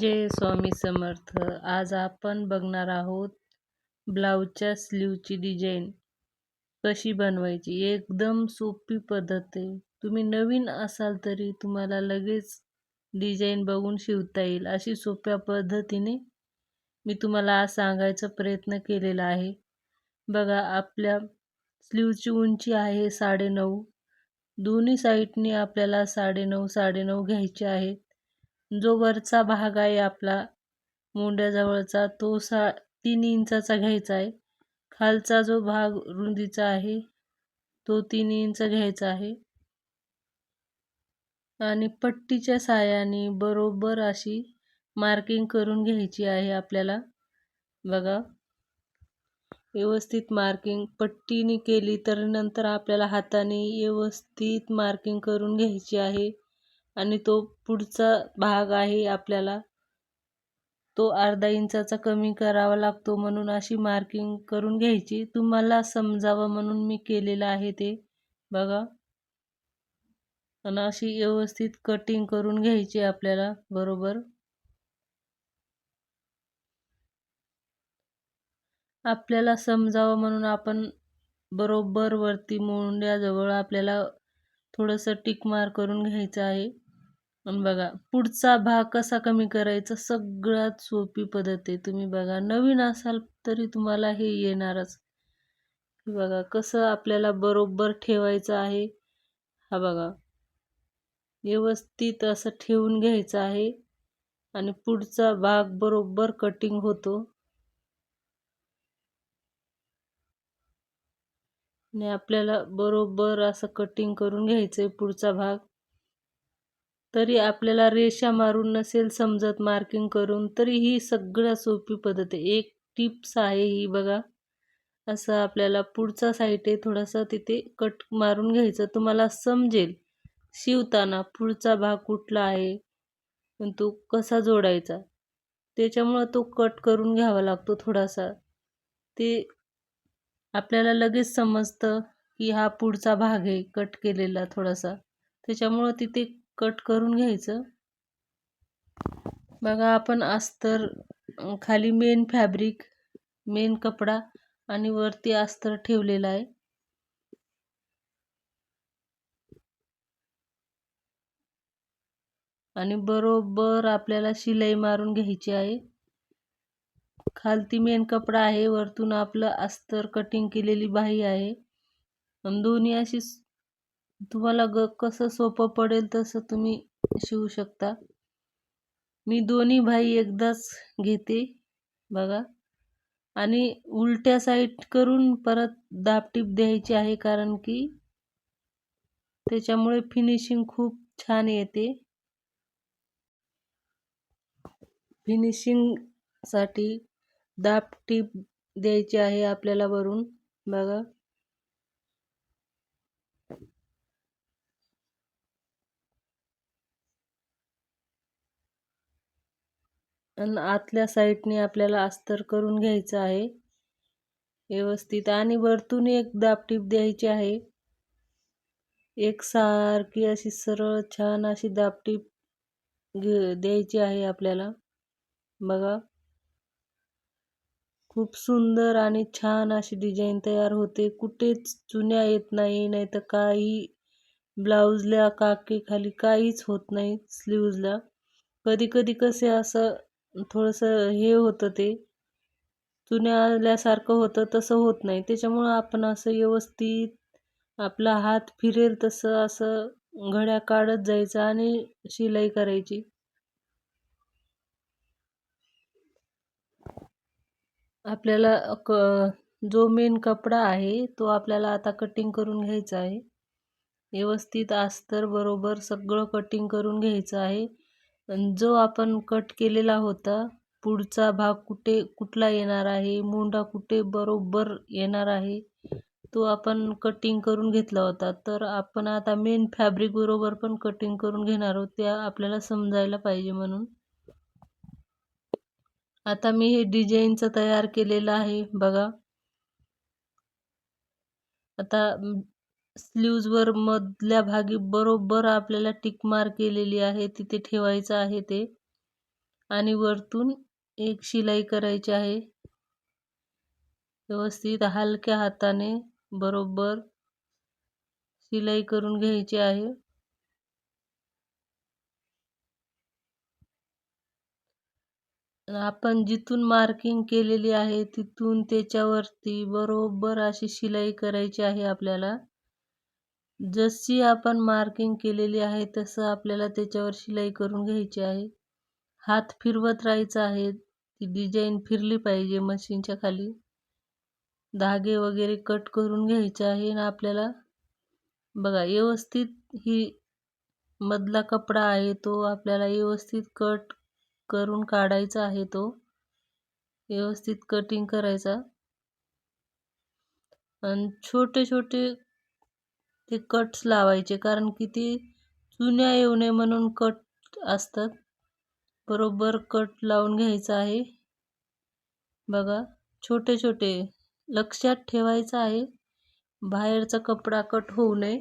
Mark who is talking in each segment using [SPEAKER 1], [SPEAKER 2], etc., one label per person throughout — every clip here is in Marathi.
[SPEAKER 1] जय स्वामी समर्थ आज आपण बघणार आहोत ब्लाऊजच्या स्लीवची डिझाईन कशी बनवायची? एकदम सोपी पद्धत आहे. तुम्ही नवीन असाल तरी तुम्हाला लगेच डिझाईन बघून शिवता येईल अशी सोप्या पद्धतीने मी तुम्हाला आज सांगायचा प्रयत्न केलेला आहे. बघा आपल्या स्लीवची उंची आहे साडेनऊ. दोन्ही साईडनी आपल्याला साडेनऊ साडेनऊ घ्यायचे आहेत जो वरचा भाग आहे आपला मोंड्याजवळचा तो सा तीन इंचाचा घ्यायचा आहे. खालचा जो भाग रुंदीचा आहे तो तीन इंच घ्यायचा आहे. आणि पट्टीच्या साह्याने बरोबर अशी मार्किंग करून घ्यायची आहे आपल्याला. बघा. व्यवस्थित मार्किंग पट्टीने केली तर नंतर आपल्याला हाताने व्यवस्थित मार्किंग करून घ्यायची आहे. आणि तो पुढचा भाग आहे आपल्याला. तो अर्धा इंचाचा कमी करावा लागतो म्हणून अशी मार्किंग करून घ्यायची. तुम्हाला समजावं म्हणून मी केलेलं आहे ते. बघा. आणि अशी व्यवस्थित कटिंग करून घ्यायची आपल्याला. बरोबर? आपल्याला समजावं म्हणून आपण बरोबर वरती मोंड्याजवळ आपल्याला थोडंसं टिकमार करून घ्यायचं आहे. बघा पुढचा भाग कसा कमी करायचा सगळ्यात सोपी पद्धत आहे. तुम्ही बघा नवीन असाल तरी तुम्हाला हे येणारच. बघा कसं आपल्याला बरोबर ठेवायचं आहे. हा बघा व्यवस्थित असं ठेवून घ्यायचं आहे आणि पुढचा भाग बरोबर कटिंग होतो. आणि आपल्याला बरोबर असं कटिंग करून घ्यायचं आहे पुढचा भाग. तरी आपल्याला रेषा मारून नसेल समजत मार्किंग करून तरी ही सगळ्यात सोपी पद्धत आहे. एक टिप्स आहे ही बघा. असं आपल्याला पुढचा साईट आहे थोडासा तिथे कट मारून घ्यायचं. तुम्हाला समजेल शिवताना पुढचा भाग कुठला आहे तो कसा जोडायचा. त्याच्यामुळं तो कट करून घ्यावा लागतो थोडासा. ते आपल्याला लगेच समजतं की हा पुढचा भाग आहे कट केलेला थोडासा. त्याच्यामुळं तिथे कट करून घ्यायचं. बघा आपण अस्तर खाली मेन फॅब्रिक मेन कपडा आणि वरती अस्तर ठेवलेला आहे. आणि बरोबर आपल्याला शिलाई मारून घ्यायची आहे. खालती मेन कपडा आहे वरतून आपलं अस्तर कटिंग केलेली बाही आहे. दोन्ही अशी तुम्हाला ग कसं सोपं पडेल तसं तुम्ही शिवू शकता. मी दोन्ही भाई एकदाच घेते बघा. आणि उलट्या साईड करून परत दापटीप द्यायची आहे कारण की त्याच्यामुळे फिनिशिंग खूप छान येते. फिनिशिंगसाठी दापटीप द्यायची आहे आपल्याला वरून बघा. आणि आतल्या साईडने आपल्याला अस्तर करून घ्यायचं आहे. व्यवस्थित. आणि वरतून एक दापटीप द्यायची आहे. एक सारखी अशी सरळ छान अशी दापटीप घे द्यायची आहे आपल्याला. बघा. खूप सुंदर आणि छान अशी डिझाईन तयार होते. कुठेच चुन्या येत नाही नाही तर काही ब्लाऊजला काके खाली काहीच होत नाही स्लीव्जला. कधी कधी कसे असं थोडंसं हे होतं ते. चुन्याल्यासारखं होतं तसं होत नाही. त्याच्यामुळं आपण असं व्यवस्थित आपला हात फिरेल तसं असं घड्या काढत जायचं आणि शिलाई करायची. आपल्याला क जो मेन कपडा आहे तो आपल्याला आता कटिंग करून घ्यायचा आहे. व्यवस्थित अस्तर बरोबर सगळं कटिंग करून घ्यायचं आहे. जो आपण कट केलेला होता पुढचा भाग कुठे कुठला येणार आहे मुंडा कुठे बरोबर येणार आहे तो आपण कटिंग करून घेतला होता. तर आपण आता मेन फॅब्रिक बरोबर पण कटिंग करून घेणार आहोत त्या आपल्याला समजायला पाहिजे म्हणून. आता मी हे डिझाईनचं तयार केलेलं आहे बघा. आता स्लीव्जवर मधल्या भागी बरोबर आपल्याला टिक मार केलेली आहे तिथे ठेवायचं आहे ते. आणि वरतून एक शिलाई करायची आहे. व्यवस्थित हलक्या हाताने बरोबर शिलाई करून घ्यायची आहे. आपण जिथून मार्किंग केलेली आहे तिथून त्याच्यावरती बरोबर अशी शिलाई करायची आहे आपल्याला. जशी आपण मार्किंग केलेली आहे तसं आपल्याला त्याच्यावर शिलाई करून घ्यायची आहे. हात फिरवत राहायचा आहे ती डिझाईन फिरली पाहिजे मशीनच्या खाली. धागे वगैरे कट करून घ्यायचे आहे आणि आपल्याला बघा व्यवस्थित ही मधला कपडा आहे तो आपल्याला व्यवस्थित कट करून काढायचा आहे तो. व्यवस्थित कटिंग करायचा. आणि छोटे छोटे ते कट्स लावायचे कारण की ते चुन्या येऊ नये म्हणून कट असतात. बरोबर कट लावून घ्यायचा आहे. बघा छोटे छोटे लक्षात ठेवायचं आहे. बाहेरचा कपडा कट होऊ नये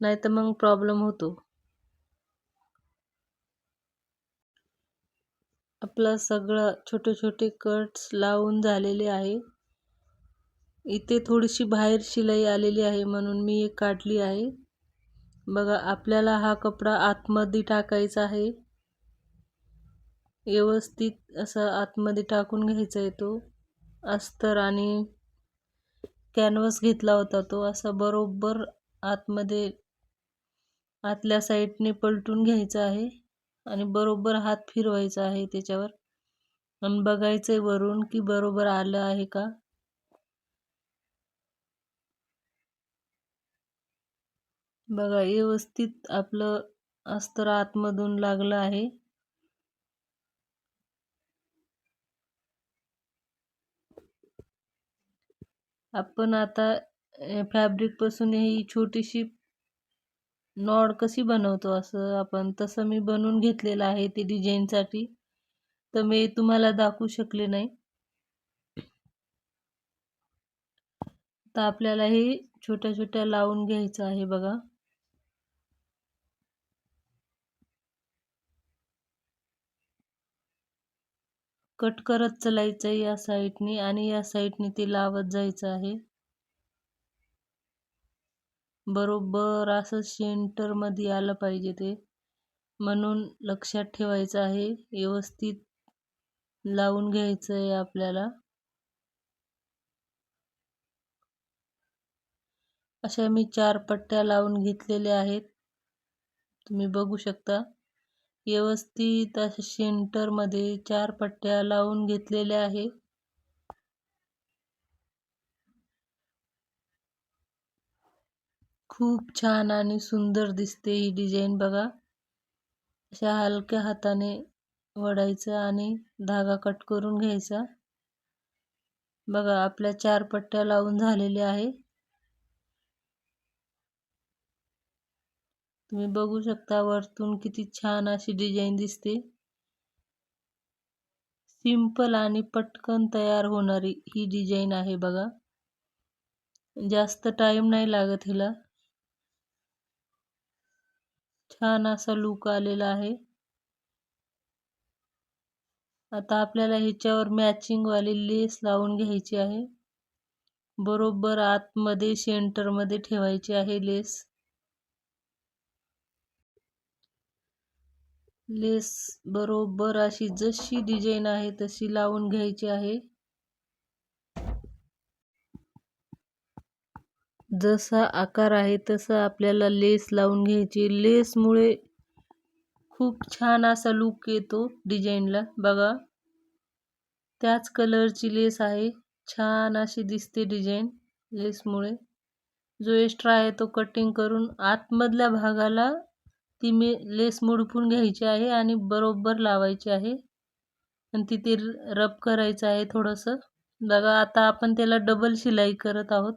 [SPEAKER 1] नाही तर मग प्रॉब्लेम होतो. आपला सगळं छोटे छोटे कट्स लावून झालेले आहे. इथे थोडीशी बाहेर शिलाई आलेली आहे म्हणून मी एक काढली आहे. बघा आपल्याला हा कपडा आतमध्ये टाकायचा आहे. व्यवस्थित असं आतमध्ये टाकून घ्यायचा आहे तो. अस्तर आणि कॅनव्हस घेतला होता तो. असा बरोबर आतमध्ये आतल्या साईडने पलटून घ्यायचा आहे आणि बरोबर हात फिरवायचा आहे त्याच्यावर. आणि बघायचं आहे वरून की बरोबर आलं आहे का? बघा व्यवस्थित आपलं अस्तर आतमधून लागलं आहे. आपण आता फॅब्रिकपासून ही छोटीशी नॉड कशी बनवतो असं आपण तसं मी बनवून घेतलेलं आहे ते डिझाईनसाठी तर मी तुम्हाला दाखवू शकले नाही. तर आपल्याला हे छोट्या छोट्या लावून घ्यायचं आहे बघा. कट करत चलायचं आहे या साईडनी आणि या साईडनी ते लावत जायचं आहे. बरोबर असं सेंटरमध्ये आलं पाहिजे ते. म्हणून लक्षात ठेवायचं आहे व्यवस्थित लावून घ्यायचं आहे आपल्याला. अशा मी चार पट्ट्या लावून घेतलेल्या आहेत. तुम्ही बघू शकता. व्यवस्थित अशा सेंटरमध्ये चार पट्ट्या लावून घेतलेल्या आहे खूप छान आणि सुंदर दिसते ही डिझाईन बघा. अशा हलक्या हाताने वडायचं आणि धागा कट करून घ्यायचा. बघा आपल्या चार पट्ट्या लावून झालेल्या आहे तुम्ही बघू शकता वरतून किती छान अशी डिझाईन दिसते. सिंपल आणि पटकन तयार होणारी ही डिझाईन आहे बघा. जास्त टाइम नाही लागत हिला. छान असा लुक आलेला आहे. आता आपल्याला ह्याच्यावर मॅचिंगवाली लेस लावून घ्यायची आहे. बरोबर आतमध्ये सेंटरमध्ये ठेवायची आहे लेस. लेस बरोबर अशी जशी डिझाईन आहे तशी लावून घ्यायची आहे. जसा आकार आहे तसा आपल्याला लेस लावून घ्यायची लेसमुळे खूप छान असा लुक येतो डिझाईनला. बघा त्याच कलरची लेस आहे. छान अशी दिसते डिझाईन लेसमुळे जो एक्स्ट्रा आहे तो कटिंग करून आतमधल्या भागाला ती मी लेस मुडपून घ्यायची आहे आणि बरोबर लावायची आहे. आणि तिथे रब करायचं आहे थोडंसं. बघा आता आपण त्याला डबल शिलाई करत आहोत.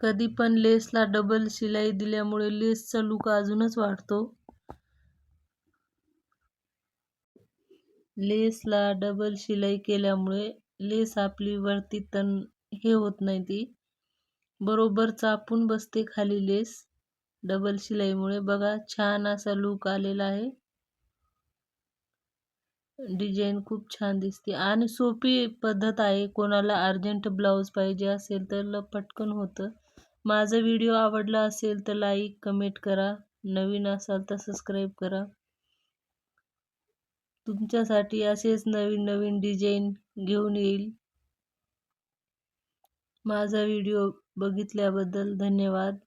[SPEAKER 1] कधी पण लेसला डबल शिलाई दिल्यामुळे लेसचा लुक अजूनच वाढतो. लेसला डबल शिलाई केल्यामुळे लेस आपली वरती तन हे होत नाही ती. बरोबर चापून बसते खाली लेस डबल शिलाईमुळे बघा छान असा लूक आलेला आहे. डिझाईन खूप छान दिसते. आणि सोपी पद्धत आहे. कोणाला अर्जंट ब्लाऊज पाहिजे असेल तर पटकन होतं. माझा व्हिडिओ आवडला असेल तर लाईक कमेंट करा. नवीन असाल तर सबस्क्राईब करा. तुमच्यासाठी असेच नवीन नवीन डिझाईन घेऊन येईल. माझा व्हिडिओ बघितल्याबद्दल धन्यवाद.